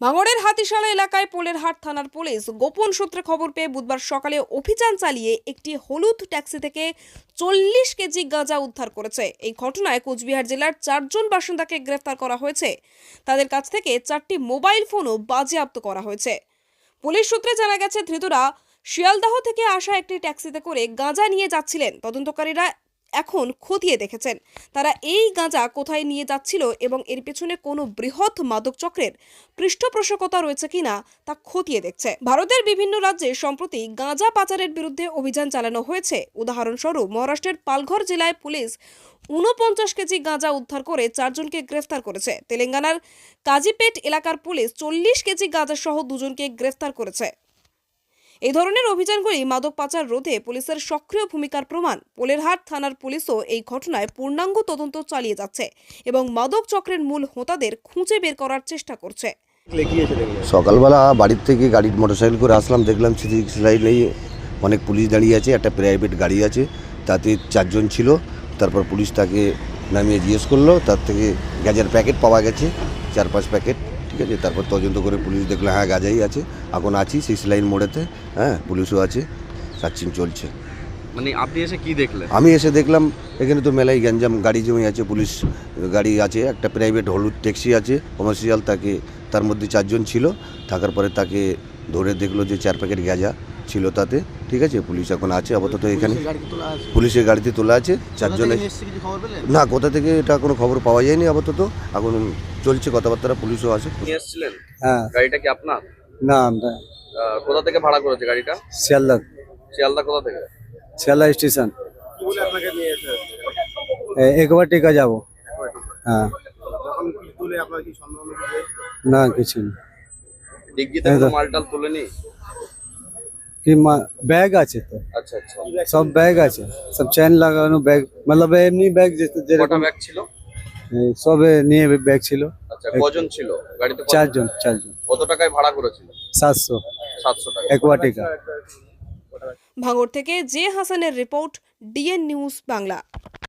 ভাঙড়ের হাতিশালা এলাকায় পোলেরহাট থানার পুলিশ গোপন সূত্রে খবর পেয়ে বুধবার সকালে অভিযান চালিয়ে একটি হলুদ ট্যাক্সি থেকে চল্লিশ কেজি গাঁজা উদ্ধার করেছে। এই ঘটনায় কোচবিহার জেলার চারজন বাসিন্দাকে গ্রেফতার করা হয়েছে। তাদের কাছ থেকে চারটি মোবাইল ফোনও বাজেয়াপ্ত করা হয়েছে। পুলিশ সূত্রে জানা গেছে, ধৃতরা শিয়ালদাহ থেকে আসা একটি ট্যাক্সিতে করে গাঁজা নিয়ে যাচ্ছিলেন। তদন্তকারীরা এখন খতিয়ে দেখেছেন। তারা এই গাঁজা কোথায় নিয়ে যাচ্ছিল এবং এর পেছনে কোনো বৃহৎ মাদক চক্রের পৃষ্ঠপোষকতা রয়েছে কিনা তা খতিয়ে দেখছে। ভারতের বিভিন্ন রাজ্যে সম্প্রতি গাঁজা পাচারের বিরুদ্ধে অভিযান চালানো হয়েছে। উদাহরণস্বরূপ মহারাষ্ট্রের পালঘর জেলায় পুলিশ উনপঞ্চাশ কেজি গাঁজা উদ্ধার করে চারজনকে গ্রেফতার করেছে। তেলেঙ্গানার কাজীপেট এলাকার পুলিশ চল্লিশ কেজি গাঁজা সহ দুজনকে গ্রেফতার করেছে। এই ধরনের অভিযানগুলি মাদক পাচার রোধে পুলিশের সক্রিয় ভূমিকার প্রমাণ। পোলেরহাট থানার পুলিশও এই ঘটনায় পূর্ণাঙ্গ তদন্ত চালিয়ে যাচ্ছে এবং মাদক চক্রের মূল হোতাদের খুঁজে বের করার চেষ্টা করছে। সকালবেলা বাড়ির থেকে গাড়ি মোটরসাইকেল করে আসলাম, দেখলাম সিভিক লাইনেই অনেক পুলিশ দাঁড়িয়ে আছে, একটা প্রাইভেট গাড়ি আছে, তাতে চারজন ছিল, তারপর পুলিশ তাকে নামিয়ে জিজ্ঞেস করল, তার থেকে গ্যাজের প্যাকেট পাওয়া গেছে, চার পাঁচ প্যাকেট। ঠিক আছে তারপর তদন্ত করে পুলিশ দেখল হ্যাঁ গাজাই আছে এখন আছি সিক্স লাইন মোড়েতে হ্যাঁ পুলিশও আছে সার্চিং চলছে। মানে আপনি এসে কি দেখলেন? আমি এসে দেখলাম এখানে তো মেলাই গ্যাঞ্জাম গাড়ি জমি আছে পুলিশ গাড়ি আছে একটা প্রাইভেট হলুদ ট্যাক্সি আছে কমার্শিয়াল তাকে তার মধ্যে চারজন ছিল থাকার পরে তাকে ধরে দেখল যে চার প্যাকেট গ্যাজা ছিল তাতে। ঠিক আছে পুলিশ এখন আছে আপাতত এখানে। পুলিশের গাড়িতে তোলা আছে চারজনে না কোথা থেকে এটা কোনো খবর পাওয়া যায়নি আপাতত। এখন চলছে কথাবার্তা পুলিশও আছে। নিয়ে এসেছিলেন? হ্যাঁ। গাড়িটা কি আপনার? না আমরা কোথা থেকে ভাড়া করেছে গাড়িটা? শিয়ালদা। শিয়ালদা কোথা থেকে? শিয়ালদা স্টেশন। একবার টিকা যাব। হ্যাঁ। না কিছু না। ডিগ্গিতে মালটাল তোলেনি? কি ব্যাগ আছে তো আচ্ছা আচ্ছা সব ব্যাগ আছে সব চেন লাগানো ব্যাগ मतलब এমনি ব্যাগ কটা যেরকম ব্যাগ ছিল এ, সব এ নিয়ে ব্যাগ ছিল আচ্ছা কজন ছিল গাড়িতে কজন? চারজন চারজন কত টাকায় ভাড়া করেছিল সাতশো সাতশো টাকা একবার টিকা ভাঙড় থেকে জে হাসানের রিপোর্ট ডিএন নিউজ বাংলা